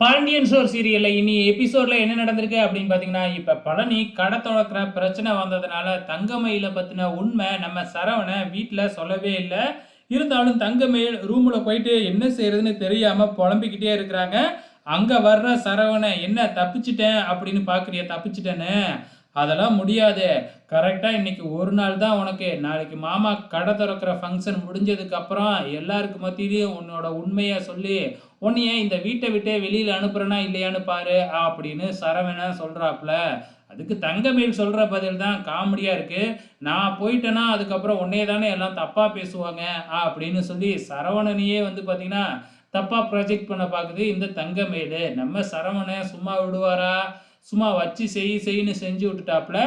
Pandian sure சீரியல்ல இனி எபிசோட்ல என்ன நடந்திருக்கு அப்படின்னு பாத்தீங்கன்னா இப்ப பழனி கடை திறக்கிற பிரச்சனை வந்ததுனால தங்கமயில பத்தின உண்மை நம்ம சரவணை வீட்டுல சொல்லவே இல்லை. இருந்தாலும் தங்கமயில் ரூம்ல போயிட்டு என்ன செய்யறதுன்னு தெரியாம புலம்பிக்கிட்டே இருக்கிறாங்க. அங்க வர்ற சரவணை என்ன தப்பிச்சிட்டேன்? அப்படின்னு பாக்குறிய தப்பிச்சிட்டேன்னு அதெல்லாம் முடியாது. கரெக்டாக இன்னைக்கு ஒரு நாள் தான் உனக்கு. நாளைக்கு மாமா கடை திறக்கிற ஃபங்க்ஷன் முடிஞ்சதுக்கப்புறம் எல்லாருக்கு மத்தியிலையும் உன்னோட உண்மையை சொல்லி உன்னைய இந்த வீட்டை விட்டே வெளியில் அனுப்புறேனா இல்லையான்னு பாரு அப்படின்னு சரவணன் சொல்கிறாப்புல அதுக்கு தங்கமேல் சொல்கிற பதில் தான் காமெடியாக இருக்குது நான் போயிட்டேன்னா அதுக்கப்புறம் உன்னே தானே எல்லாம் தப்பாக பேசுவாங்க அப்படின்னு சொல்லி சரவணனையே வந்து பார்த்திங்கன்னா தப்பாக ப்ரொஜெக்ட் பண்ண பார்க்குது இந்த தங்கமேலு நம்ம சரவணை சும்மா விடுவாரா? சும்மா வச்சு செய் செய்ன்னு செஞ்சு விட்டுட்டாப்புல.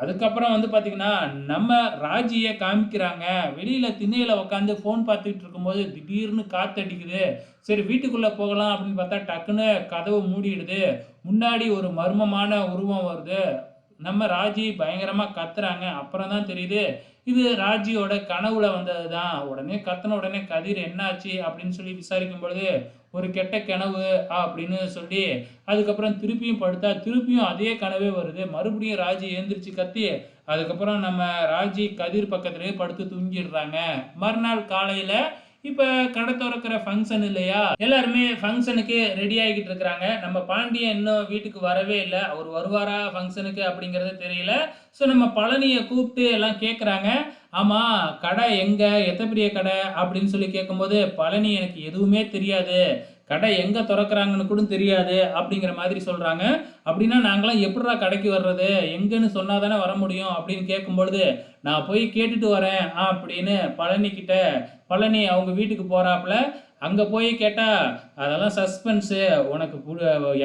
அதுக்கப்புறம் வந்து பார்த்திங்கன்னா நம்ம ராஜியை காமிக்கிறாங்க. வெளியில் திண்ணையில் உட்காந்து ஃபோன் பார்த்துக்கிட்டு இருக்கும்போது திடீர்னு காற்றடிக்குது சரி வீட்டுக்குள்ளே போகலாம் அப்படின்னு பார்த்தா டக்குன்னு கதவு மூடிடுது. முன்னாடி ஒரு மர்மமான உருவம் வருது. நம்ம ராஜி பயங்கரமாக கத்துறாங்க. அப்புறம் தான் தெரியுது இது ராஜியோட கனவுல வந்தது தான் உடனே கத்தன உடனே கதிர் என்னாச்சு அப்படின்னு சொல்லி விசாரிக்கும் பொழுது ஒரு கெட்ட கனவு அப்படின்னு சொல்லி அதுக்கப்புறம் திருப்பியும் படுத்தா திருப்பியும் அதே கனவே வருது. மறுபடியும் ராஜி எழுந்திரிச்சு கத்தி அதுக்கப்புறம் நம்ம ராஜி கதிர் பக்கத்துலேயே படுத்து தூங்கிடுறாங்க. மறுநாள் காலையில் இப்போ கடை திறக்கிற ஃபங்க்ஷன் இல்லையா? எல்லாருமே ஃபங்க்ஷனுக்கு ரெடி ஆகிக்கிட்டு இருக்கிறாங்க நம்ம பாண்டியன் இன்னும் வீட்டுக்கு வரவே இல்லை. அவர் வருவாரா ஃபங்க்ஷனுக்கு அப்படிங்கிறது தெரியல. ஸோ நம்ம பழனியை கூப்பிட்டு எல்லாம் கேட்குறாங்க ஆமாம் கடை எங்கே? எத்த பெரிய கடை? அப்படின்னு சொல்லி கேட்கும்போது பழனி எனக்கு எதுவுமே தெரியாது. கடை எங்கே திறக்கிறாங்கன்னு கூட தெரியாது அப்படிங்கிற மாதிரி சொல்கிறாங்க அப்படின்னா நாங்களாம் எப்படிடா கடைக்கு வர்றது? எங்கன்னு சொன்னால் தானே வர முடியும் அப்படின்னு கேட்கும்பொழுது நான் போய் கேட்டுட்டு வரேன் அப்படின்னு பழனிக்கிட்ட பழனி அவங்க வீட்டுக்கு போகிறாப்புல அங்கே போய் கேட்டால் அதெல்லாம் சஸ்பென்ஸு உனக்கு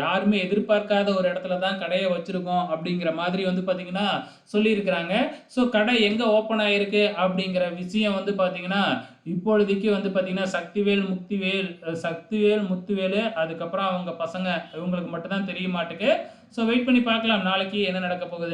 யாருமே எதிர்பார்க்காத ஒரு இடத்துல தான் கடையை வச்சுருக்கோம் அப்படிங்கிற மாதிரி வந்து பார்த்திங்கன்னா சொல்லியிருக்கிறாங்க. ஸோ கடை எங்கே ஓப்பன் ஆகிருக்கு அப்படிங்கிற விஷயம் வந்து பார்த்திங்கன்னா இப்பொழுதைக்கு வந்து பார்த்திங்கன்னா சக்திவேல் முக்திவேல் சக்திவேல் முத்துவேல் அதுக்கப்புறம் அவங்க பசங்க இவங்களுக்கு மட்டும்தான் தெரிய மாட்டுக்கு. ஸோ வெயிட் பண்ணி பார்க்கலாம் நாளைக்கு என்ன நடக்க போகுது.